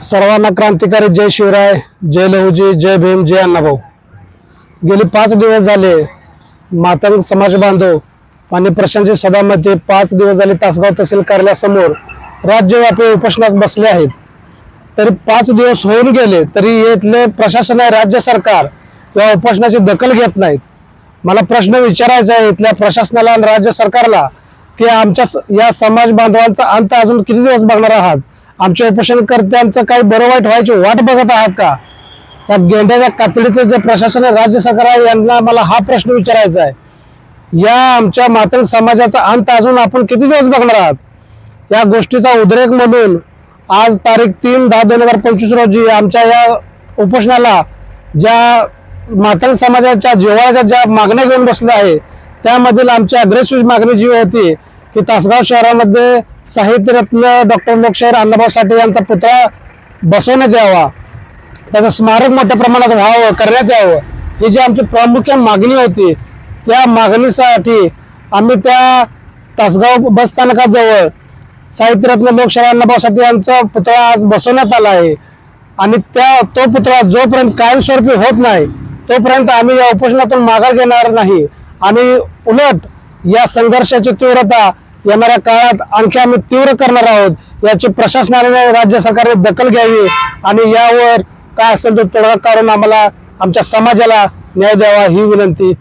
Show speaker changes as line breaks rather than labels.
सर्वांना क्रांतिकारी जय शिवराय जय लहूजी जय भीम जय अण्णाभाऊ. गेले पाच दिवस झाले मातंग समाज बांधव आणि प्रशांतची सदामध्ये पाच दिवस झाले तासगाव तहसील कार्यालयासमोर राज्यव्यापी उपोषणास बसले आहेत. तरी पाच दिवस होऊन गेले तरी इथले प्रशासन आहे राज्य सरकार या उपोषणाची दखल घेत नाहीत. मला प्रश्न विचारायचा आहे इथल्या प्रशासनाला आणि राज्य सरकारला की आमच्या स- या समाज बांधवांचा अंत अजून किती दिवस बघणार आहात? आमच्या उपोषणकर्त्यांचं काही बरं वाईट व्हायची वाट बघत आहात का? त्या गेंड्याच्या कातडीचं जे प्रशासन आहे राज्य सरकार आहे यांना मला हा प्रश्न विचारायचा आहे. या आमच्या मातंग समाजाचा अंत अजून आपण किती दिवस बघणार आहात? या गोष्टीचा उद्रेक म्हणून आज तारीख तीन दहा दोन हजार पंचवीस रोजी आमच्या या उपोषणाला ज्या मातंग समाजाच्या जेवायच्या ज्या मागण्या घेऊन बसल्या आहे त्यामधील आमची अग्रेसिव्ह मागणी जी होती की तासगाव शहरामध्ये साहित्यरत्न डॉक्टर लोकशाहीर अण्णाभाऊ साठे यांचा पुतळा बसवण्यात यावा. त्याचं स्मारक मोठ्या प्रमाणात व्हावं करण्यात यावं. ही जी आमची प्रामुख्य मागणी होती त्या मागणीसाठी आम्ही त्या तासगाव बस स्थानकाजवळ साहित्यरत्न लोकशाही अण्णाभाऊ साठे यांचा पुतळा आज बसवण्यात आला आहे. आणि त्या तो पुतळा जोपर्यंत कायमस्वरूपी होत नाही तोपर्यंत आम्ही या उपोषणातून माघार घेणार नाही. आणि उलट या संघर्षाची तीव्रता येणाऱ्या काळात आणखी आम्ही तीव्र करणार आहोत. याची प्रशासनाने राज्य सरकारने दखल घ्यावी आणि यावर काय असेल तो तोडगा काढून आम्हाला आमच्या समाजाला न्याय द्यावा ही विनंती